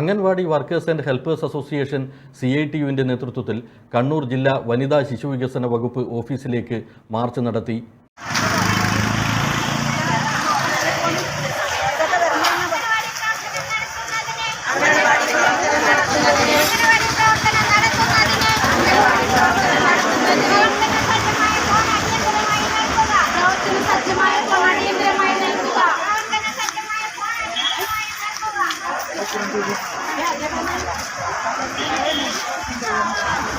Anganwadi workers and helpers association C I T യുവിന്റെ നേതൃത്വത്തിൽ കണ്ണൂർ ജില്ലാ വനിതാ ശിശു വികസന വകുപ്പ് ഓഫീസിലേക്ക് മാർച്ച് നടത്തി. Thank you.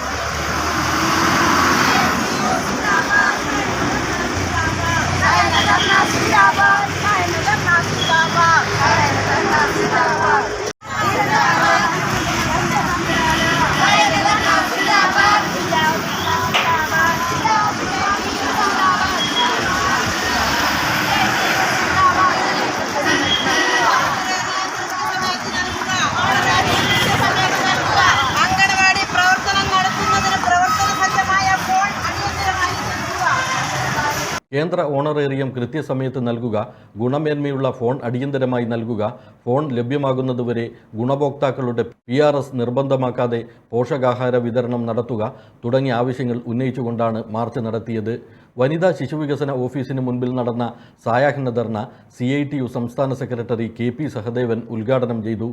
കേന്ദ്ര ഓണറേറിയം കൃത്യസമയത്ത് നൽകുക ഗുണമേന്മയുള്ള ഫോൺ അടിയന്തരമായി നൽകുക ഫോൺ ലഭ്യമാകുന്നതുവരെ ഗുണഭോക്താക്കളുടെ പി ആർ എസ് നിർബന്ധമാക്കാതെ പോഷകാഹാര വിതരണം നടത്തുക തുടങ്ങിയ ആവശ്യങ്ങൾ ഉന്നയിച്ചുകൊണ്ടാണ് മാർച്ച് നടത്തിയത്. വനിതാ ശിശുവികസന ഓഫീസിന് മുൻപിൽ നടന്ന സായാഹ്ന dharna C I T U സംസ്ഥാന സെക്രട്ടറി കെ പി സഹദേവൻ ഉദ്ഘാടനം ചെയ്തു.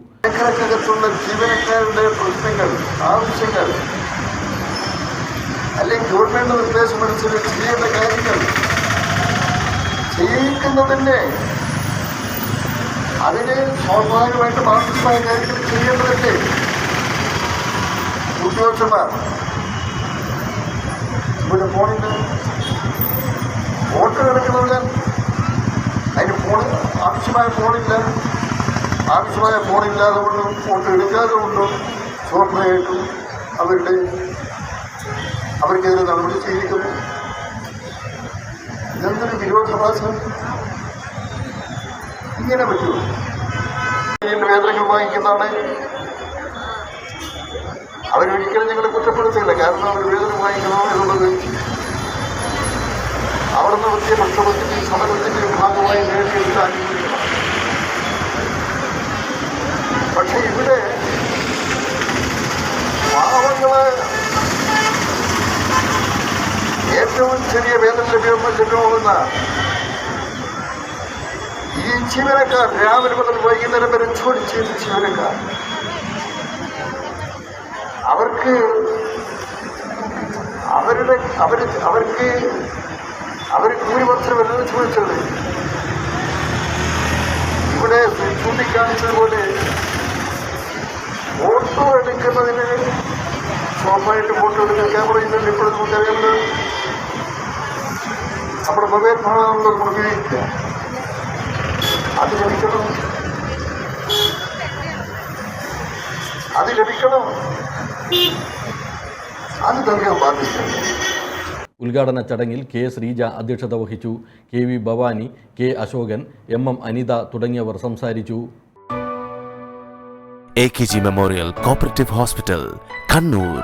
ജീവനക്കാരുടെ പ്രശ്നങ്ങൾ അല്ലെങ്കിൽ ഗവൺമെന്റ് നിർദ്ദേശമനുസരിച്ച് ചെയ്യേണ്ട കാര്യങ്ങൾ ചെയ്യിക്കുന്നതിന്റെ അതിന് സ്വാഭാവികമായിട്ട് ബാധ്യമായ കാര്യങ്ങൾ ചെയ്യേണ്ടതല്ലേ ഉദ്യോഗസ്ഥന്മാർ. ഇവിടെ ഫോണില്ല വോട്ട് കിടക്കുന്നവര് അതിന് ഫോൺ ആവശ്യമായ ഫോണില്ല. ആവശ്യമായ ഫോണില്ലാതെ കൊണ്ടും വോട്ട് എടുക്കാതെ കൊണ്ടും സ്വാഭാവികമായിട്ടും അവരുടെ അവർക്കെതിരെ നടപടി ചെയ്തിരിക്കുന്നു ഇതെന്തൊരു വിരോധാഭാസം ഇങ്ങനെ പറ്റുമോ വേതനങ്ങൾ വാങ്ങിക്കുന്നതാണ് അവരൊരിക്കലും ഞങ്ങളെ കുറ്റപ്പെടുത്തില്ല കാരണം അവർ വേദന വാങ്ങിക്കണോ എന്നുള്ളത് അവിടുന്ന് വലിയ പ്രക്ഷോഭത്തിന്റെയും സമരത്തിന്റെയും ഭാഗമായി നേടിയെടുത്ത ആനുകൂല്യമാണ് പക്ഷെ ഇവിടെ പാവങ്ങൾ ഏറ്റവും ചെറിയ വേതനം ലഭ്യമാ ലഭ്യമാകുന്ന ഈ ജീവനക്കാർ രാവിലെ മുതൽ വൈകുന്നേരം വരെ ജോലി ചെയ്ത ജീവനക്കാർ. അവർക്ക് അവരുടെ അവർ അവർക്ക് അവർ ഭൂരിപക്ഷമല്ലെന്ന് ചോദിച്ചത്. ഇവിടെ ചൂണ്ടിക്കാണിച്ചതുപോലെ ഫോട്ടോ എടുക്കുന്നതിന് സ്വാഭാവികമായിട്ട് ഫോട്ടോ എടുക്കാൻ ക്യാമറ ഇന്നലെ ഇപ്പോഴും നമുക്കറിയാമല്ലോ. നമ്മുടെ മൊബൈൽ പ്രതിനിധിക്കുക അത് ലഭിക്കണം. അത് ലഭിക്കണം. അത് നൽകാൻ ബാധ്യതയുണ്ട് ഉദ്ഘാടന ചടങ്ങിൽ കെ ശ്രീജ അധ്യക്ഷത വഹിച്ചു. K V Bhavani K Ashokan M M Anitha തുടങ്ങിയവർ സംസാരിച്ചു. A K G memorial cooperative hospital Kannur